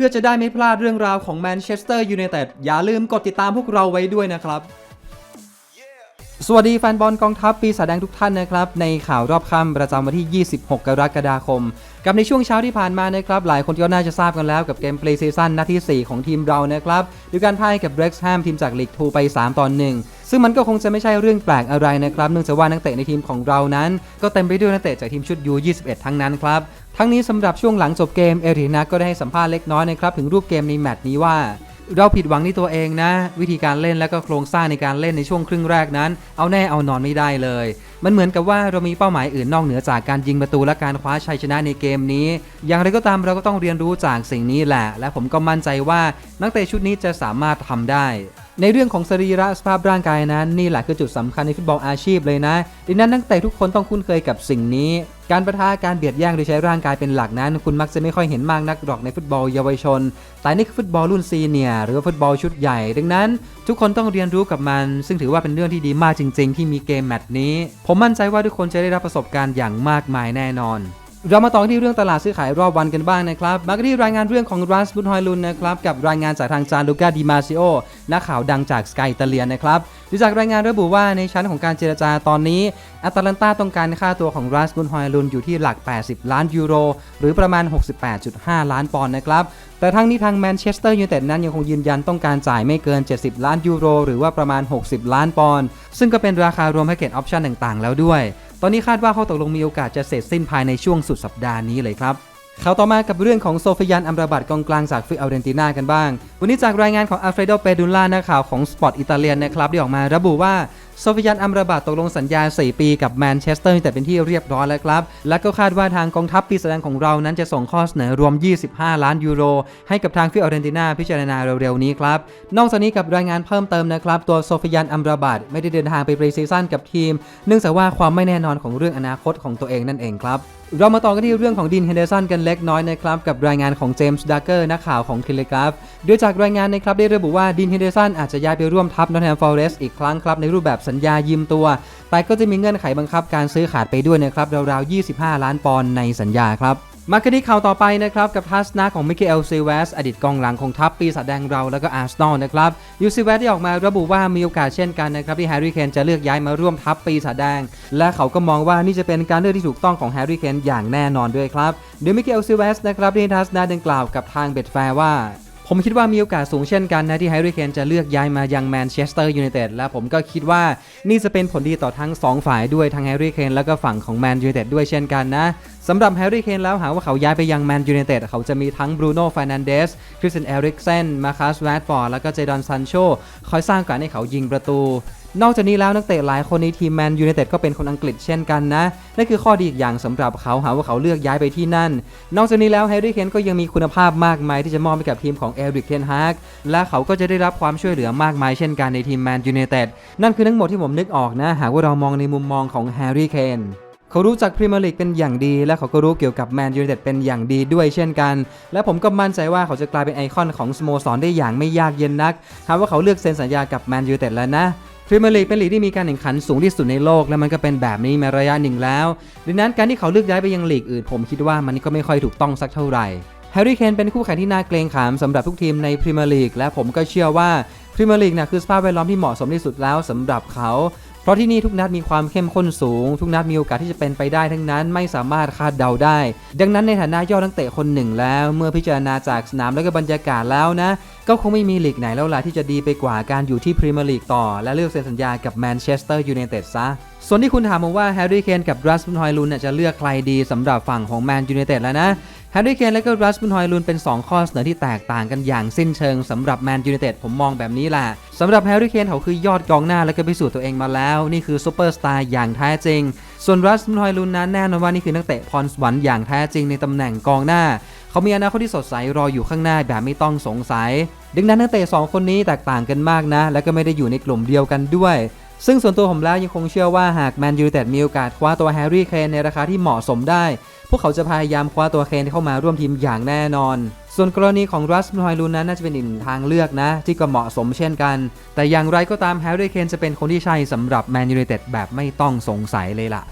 พื่อจะได้ไม่พลาดเรื่องราวของแมนเชสเตอร์ยูไนเต็ดอย่าลืมกดติดตามพวกเราไว้ด้วยนะครับ สวัสดีแฟนบอลกองทัพปีศาจแดงทุกท่านนะครับ ในข่าวรอบค่ำประจำวันที่ 26 กรกฎาคม กับในช่วงเช้าที่ผ่านมานะครับ หลายคนก็น่าจะทราบกันแล้วกับเกมเพลย์ซีซั่นนัดที่ 4 ของทีมเรานะครับด้วยการพ่ายกับเบร็กซ์แฮมทีมจากลีก2ไป 3 ตอนหนึ่งซึ่งมันก็คงจะไม่ใช่เรื่องแปลกอะไรนะครับ เนื่องจากว่านักเตะในทีมของเรานั้น ก็เต็มไปด้วยนักเตะจากทีมชุด U21 ทั้งนั้นครับ ทั้งนี้สำหรับช่วงหลังจบเกมเอรินาก็ได้ให้สัมภาษณ์เล็กน้อยนะครับถึงรูปเกมในแมตช์นี้ว่า เราผิดหวังในตัวเองนะ วิธีการเล่นและก็โครงสร้างในการเล่นในช่วงครึ่งแรกนั้น เอาแน่เอานอนไม่ได้เลย มันเหมือนกับว่าเรามีเป้าหมายอื่นนอกเหนือจากการยิงประตูและการคว้าชัยชนะในเกมนี้ อย่างไรก็ตามเราก็ต้องเรียนรู้จากสิ่งนี้แหละ และผมก็มั่นใจว่านักเตะชุดนี้จะสามารถทำได้ ในเรื่องของสรีระสภาพร่างกายนั้น นี่แหละคือจุดสำคัญในฟุตบอลอาชีพเลยนะ ดังนั้นนักเตะทุกคนต้องคุ้นเคยกับสิ่งนี้ การประทะการเบียดแย่งโดยใช้ร่างกายเป็นหลักนั้น คุณมักจะไม่ค่อยเห็นมากนักหรอกในฟุตบอลเยาวชน แต่นี่คือฟุตบอลรุ่นซีเนียหรือว่าฟุตบอลชุดใหญ่ ดังนั้น ทุกคนต้องเรียนรู้กับมัน ซึ่งถือว่าเป็นเรื่องที่ดีมากจริง ๆ ที่มีเกมแมตช์นี้ ผมมั่นใจว่าทุกคนจะได้รับประสบการณ์อย่างมากมายแน่นอน เรามาต่อที่เรื่องตลาดซื้อขายรอบวันกันบ้างนะครับ มากันที่รายงานเรื่องของรัสบุนฮอยลุนนะครับ กับรายงานจากทางจานลูกาดิมาซิโอนักข่าวดังจากสกายตาเลียนนะครับดูจากรายงานระบุว่าในชั้นของการเจรจาตอนนี้แอตแลนตาต้องการค่าตัวของรัสบุนฮอยลุนอยู่ที่หลัก 80 ล้านยูโร หรือประมาณ 68.5 ล้านปอนด์นะครับ แต่ทั้งนี้ทางแมนเชสเตอร์ยูไนเต็ดนั้นยังคงยืนยันต้องการจ่ายไม่เกิน 70 ล้านยูโร หรือว่าประมาณ 60 ล้านปอนด์ซึ่งก็เป็นราคารวมแพ็กเกจออปชั่นต่างๆ แล้วด้วย ตอนนี้คาดว่าข้อตกลงมีโอกาสจะเสร็จสิ้นภายในช่วงสุดสัปดาห์นี้เลยครับเขาต่อมากับเรื่องของโซฟิยันอัมราบัตกองกลางจากฟิออเรนตินากันบ้าง วันนี้จากรายงานของอัลเฟรโด เปดูล่านักข่าวของสปอร์ตอิตาเลียนนะครับได้ออกมาระบุว่า โซฟิยันอัมราบาตตกลงสัญญา 4 ปีกับแมนเชสเตอร์แต่เป็นที่เรียบร้อยแล้วครับ และก็คาดว่าทางกองทัพปีศาจของเรานั้นจะส่งข้อเสนอรวม 25 ล้านยูโร ให้กับทางฟิออเรนติน่าพิจารณาเร็วๆนี้ครับ นอกจากนี้กับรายงานเพิ่มเติมนะครับ ตัวโซฟิยันอัมราบาตไม่ได้เดินทางไปปรีซีซั่นกับทีม เนื่องจากว่าความไม่แน่นอนของเรื่องอนาคตของตัวเองนั่นเองครับ เรามาต่อกันที่เรื่องของดินเฮนเดอร์สันกันเล็กน้อยนะครับ กับรายงานของเจมส์ดักเกอร์นักข่าวของเทเลกราฟโดยจากรายงานนะครับได้ระบุว่าดินเฮนเดอร์สันอาจจะย้ายไปร่วมทัพนอตแฮมฟอเรสต์อีกครั้งครับ ในรูปแบบสัญญายืมตัว แต่ก็จะมีเงื่อนไขบังคับการซื้อขาดไปด้วยนะครับราวๆ 25 ล้านปอนด์ในสัญญาครับ มากันที่ข่าวต่อไปนะครับกับทัศนะของมิเกลซีเวสอดีตกองหลังของทัพปีศาจแดงเราแล้วก็อาร์เซนอลนะครับยูซีเวสได้ออกมาระบุว่ามีโอกาสเช่นกันนะครับที่แฮร์รี่เคนจะเลือกย้ายมาร่วมทัพปีศาจแดง และเขาก็มองว่านี่จะเป็นการเลือกที่ถูกต้องของแฮร์รี่เคนอย่างแน่นอนด้วยครับโดยมิเกลซีเวสนะครับได้ทัศนะดังกล่าวกับทางเบ็ดแฟร์ว่าผมคิดว่ามีโอกาสสูงเช่นกันนะที่แฮร์รี่เคนจะเลือกย้ายมายังแมนเชสเตอร์ยูไนเต็ดและผมก็คิดว่านี่จะเป็นผลดีต่อทั้ง 2 ฝ่ายด้วยทั้งแฮร์รี่เคนแล้วก็ฝั่งของแมนยูไนเต็ดด้วยเช่นกันนะ สำหรับแฮร์รี่เคนแล้วหากว่าเขาย้ายไปยังแมนยูไนเต็ดเขาจะมีทั้งบรูโน่ฟ r นันเดสคริสเตนเอริกเซนมาคัสแรดฟอร์ดแล้วก็เจดอนซันโชคอยสร้างการให้เขายิงประตู นอกจากนี้แล้วนักเตะหลายคนในทีมแมนยูไนเต็ดก็เป็นคนอังกฤษเช่นกันนะนั่นคือข้อดีอีกอย่างสำหรับเขาหาว่าเขาเลือกย้ายไปที่นั่น นอกจากนี้แล้วแฮร์รี่เคนก็ยังมีคุณภาพมากมายที่จะมอบให้กับทีมของเอริกเทนฮากและเขาก็จะได้รับความช่วยเหลือมากมายเช่นกันในทีมแมนยูไนเต็ดนั่นคือทั้งหมดที่ผมนึกออกนะ หากว่าเรามองในมุมมองของแฮร์รี่เคน เขารู้จักพรีเมียร์ลีกเป็นอย่างดี และเขาก็รู้เกี่ยวกับแมนยูไนเต็ดเป็นอย่างดีด้วยเช่นกัน และผมก็มั่นใจว่าเขาจะกลายเป็นไอคอนของสโมสรได้อย่างไม่ยากเย็นนักหากว่าเขาเลือกเซ็นสัญญากับแมนยูไนเต็ดแล้วนะพรีเมียร์ลีกเป็นลีกที่มีการแข่งขันสูงที่สุดในโลกและมันก็เป็นแบบนี้มาระยะหนึ่งแล้ว ดังนั้นการที่เขาเลือกย้ายไปยังลีกอื่น ผมคิดว่ามันก็ไม่ค่อยถูกต้องสักเท่าไหร่แฮร์รี่เคนเป็นคู่แข่งที่น่าเกรงขามสำหรับทุกทีมในพรีเมียร์ลีกและผมก็เชื่อว่าพรีเมียร์ลีกนะคือสภาพแวดล้อมที่เหมาะสมที่สุดแล้วสำหรับเขา ราะที่นี่ทุกนัดมีความเข้มข้นสูง ทุกนัดมีโอกาสที่จะเป็นไปได้ทั้งนั้นไม่สามารถคาดเดาได้ ดังนั้นในฐานะยอดนักเตะคนหนึ่งแล้ว เมื่อพิจารณาจากสนามและก็บรรยากาศแล้วนะ ก็คงไม่มีลีกไหนแล้วล่ะที่จะดีไปกว่าการอยู่ที่พรีเมียร์ลีกต่อ และเลือกเซ็นสัญญากับแมนเชสเตอร์ยูไนเต็ดซะส่วนที่คุณถามมาว่าแฮร์รี่เคนกับรัสมุนฮอยลุนจะเลือกใครดีสำหรับฝั่งของแมนยูไนเต็ดแล้วนะแฮร์รี่เคนและก็รัสมุนฮอยลุนเป็น 2 ข้อเสนอที่แตกต่างกันอย่างสิ้นเชิงสำหรับแมนยูไนเต็ดผมมองแบบนี้แหละ สำหรับแฮร์รี่เคนเขาคือยอดกองหน้าและก็พิสูจน์ตัวเองมาแล้ว นี่คือซูเปอร์สตาร์อย่างแท้จริง ส่วนรัสมุนอยลุนนั้นแน่นอนว่านี่คือนักเตะพรสวรรค์อย่างแท้จริงในตำแหน่งกองหน้า เขามีอนาคตที่สดใสรออยู่ข้างหน้าแบบไม่ต้องสงสัย ดังนั้นนักเตะสองคนนี้แตกต่างกันมากนะ และก็ไม่ได้อยู่ในกลุ่มเดียวกันด้วยซึ่งส่วนตัวผมแล้วยังคงเชื่อว่าหากแมนยูเต็ดมีโอกาสคว้าตัวแฮร์รี่เคนในราคาที่เหมาะสมได้ พวกเขาจะพยายามคว้าตัวเคนเข้ามาร่วมทีมอย่างแน่นอน ส่วนกรณีของรัสมอยลูนนั้นน่าจะเป็นอีกหนึ่งทางเลือกนะ ที่ก็เหมาะสมเช่นกัน แต่อย่างไรก็ตามแฮร์รี่เคนจะเป็นคนที่ใช่สำหรับแมนยูไนเต็ดแบบไม่ต้องสงสัยเลยล่ะ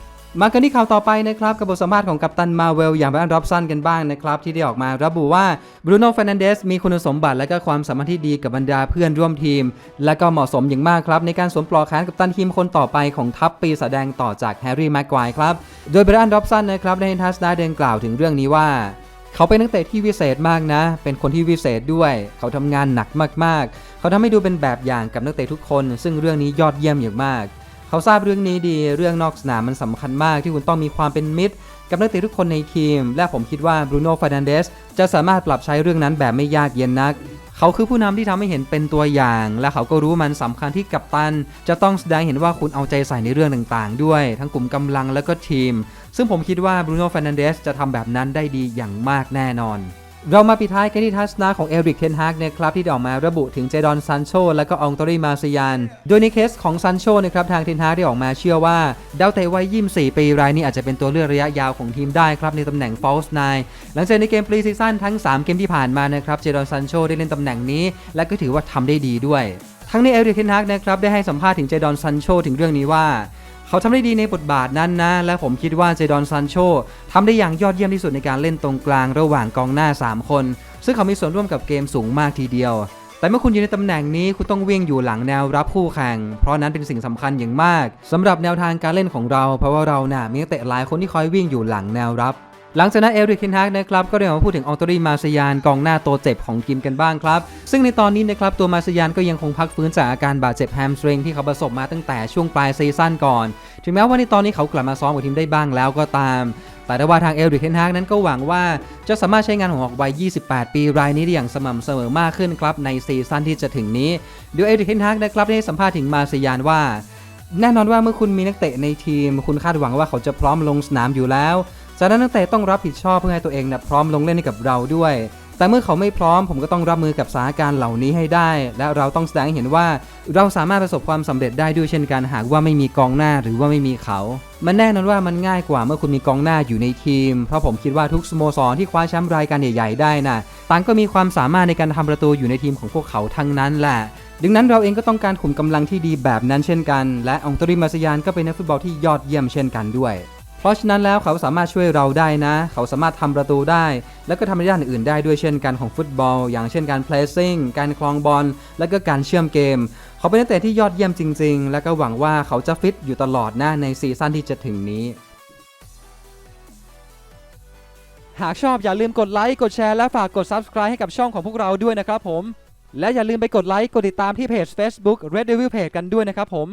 มากันที่ข่าวต่อไปนะครับ กับบทสัมภาษณ์ของกัปตันมาเวลอย่างแบรนด์ร็อบสันกันบ้างนะครับ ที่ได้ออกมาระบุว่าบรูโน่เฟรนันเดสมีคุณสมบัติและก็ความสามารถที่ดีกับบรรดาเพื่อนร่วมทีม และก็เหมาะสมอย่างมากครับ ในการสวมปลอกแขนกัปตันทีมคนต่อไปของทัพปีศาจแดงต่อจากแฮร์รี่แม็กควายครับ โดยแบรนด์ร็อบสันนะครับได้ให้ทัสได้เดินกล่าวถึงเรื่องนี้ว่า เขาเป็นนักเตะที่วิเศษมากนะ เป็นคนที่วิเศษด้วย เขาทำงานหนักมากๆ เขาทำให้ดูเป็นแบบอย่างกับนักเตะทุกคน ซึ่งเรื่องนี้ยอดเยี่ยมอย่างมาก เขาทราบเรื่องนี้ดี เรื่องนอกสนามมันสำคัญมากที่คุณต้องมีความเป็นมิตร กับนักเตะทุกคนในทีม และผมคิดว่าบรูโน่ฟานันเดสจะสามารถปรับใช้เรื่องนั้นแบบไม่ยากเย็นนัก เขาคือผู้นำที่ทำให้เห็นเป็นตัวอย่าง และเขาก็รู้มันสำคัญที่กัปตัน จะต้องแสดงเห็นว่าคุณเอาใจใส่ในเรื่องต่างๆ ด้วย ทั้งกลุ่มกำลังและก็ทีม ซึ่งผมคิดว่าบรูโน่ฟานันเดสจะทำแบบนั้นได้ดีอย่างมากแน่นอน เรามาปิดท้ายกันที่ทัศนะของเอริกเทนฮากนะครับที่ได้ออกมาระบุถึงเจดอนซันโชและก็องตอรีมาซิยาน โดยในเคสของซันโชนะครับทางเทนฮากได้ออกมาเชื่อว่าดาวเตะวัย 24 ปีรายนี้อาจจะเป็นตัวเลือกระยะยาวของทีมได้ครับในตำแหน่ง false nine หลังจากในเกมพรีซีซั่นทั้ง 3 เกมที่ผ่านมานะครับเจดอนซันโชได้เล่นตำแหน่งนี้ และก็ถือว่าทำได้ดีด้วย ทั้งนี้เอริกเทนฮากนะครับได้ให้สัมภาษณ์ถึงเจดอนซันโชถึงเรื่องนี้ว่า เขาทำได้ดีในบทบาทนั้นนะ และผมคิดว่าเจดอนซันโชทำได้อย่างยอดเยี่ยมที่สุดในการเล่นตรงกลางระหว่างกองหน้า 3 คน ซึ่งเขามีส่วนร่วมกับเกมสูงมากทีเดียว แต่เมื่อคุณอยู่ในตำแหน่งนี้คุณต้องวิ่งอยู่หลังแนวรับคู่แข่ง เพราะนั้นเป็นสิ่งสำคัญอย่างมากสำหรับแนวทางการเล่นของเรา เพราะว่าเราน่ะมีนักเตะหลายคนที่คอยวิ่งอยู่หลังแนวรับ หลังจากนั้นเอริกเคนฮากนะครับก็ได้ออกมาพูดถึงออโตรีมาซยานกองหน้าตัวเจ็บของทีมกันบ้างครับ ซึ่งในตอนนี้นะครับตัวมาซยานก็ยังคงพักฟื้นจากอาการบาดเจ็บแฮมสตริงที่เขาประสบมาตั้งแต่ช่วงปลายซีซั่นก่อน ถึงแม้ว่าในตอนนี้เขากลับมาซ้อมกับทีมได้บ้างแล้วก็ตามแต่ได้ว่าทางเอลริกเทนฮากนั้นก็หวังว่าจะสามารถใช้งานของออกวัย 28 ปีรายนี้ได้อย่างสม่ำเสมอมากขึ้นครับในซีซั่นที่จะถึงนี้โดยเอลริกเทนฮากนะครับได้สัมภาษณ์ถึงมาซยานว่า แน่นอนว่าเมื่อคุณมีนักเตะในทีม คุณคาดหวังว่าเขาจะพร้อมลงสนามอยู่แล้ว จากนั้นนักเตะต้องรับผิดชอบเพื่อให้ตัวเองนะพร้อมลงเล่นให้กับเราด้วย แต่เมื่อเขาไม่พร้อม ผมก็ต้องรับมือกับสถานการณ์เหล่านี้ให้ได้ และเราต้องแสดงให้เห็นว่าเราสามารถประสบความสำเร็จได้ด้วยเช่นกันหากว่าไม่มีกองหน้าหรือว่าไม่มีเขา มันแน่นอนว่ามันง่ายกว่าเมื่อคุณมีกองหน้าอยู่ในทีม เพราะผมคิดว่าทุกสโมสรที่คว้าแชมป์รายการใหญ่ๆได้นะต่างก็มีความสามารถในการทำประตูอยู่ในทีมของพวกเขาทั้งนั้นแหละดังนั้นเราเองก็ต้องการขุมกำลังที่ดีแบบนั้นเช่นกัน และองตริมาสยานก็เป็นนักฟุตบอลที่ยอดเยี่ยมเช่นกันด้วย ราะฉะนั้นแล้วเขาสามารถช่วยเราได้นะ เขาสามารถทำประตูได้ แล้วก็ทำในด้านอื่นได้ด้วยเช่นกันของฟุตบอล อย่างเช่นการ placing การคลองบอล และก็การเชื่อมเกม เขาเป็นนักเตะที่ยอดเยี่ยมจริง ๆ และก็หวังว่าเขาจะฟิตอยู่ตลอดนะในซีซั่นที่จะถึงนี้ หากชอบอย่าลืมกดไลค์กดแชร์และฝากกด Subscribe ให้กับช่องของพวกเราด้วยนะครับผม และอย่าลืมไปกดไลค์กดติดตามที่เพจ Facebook Red Devil Page กันด้วยนะครับผม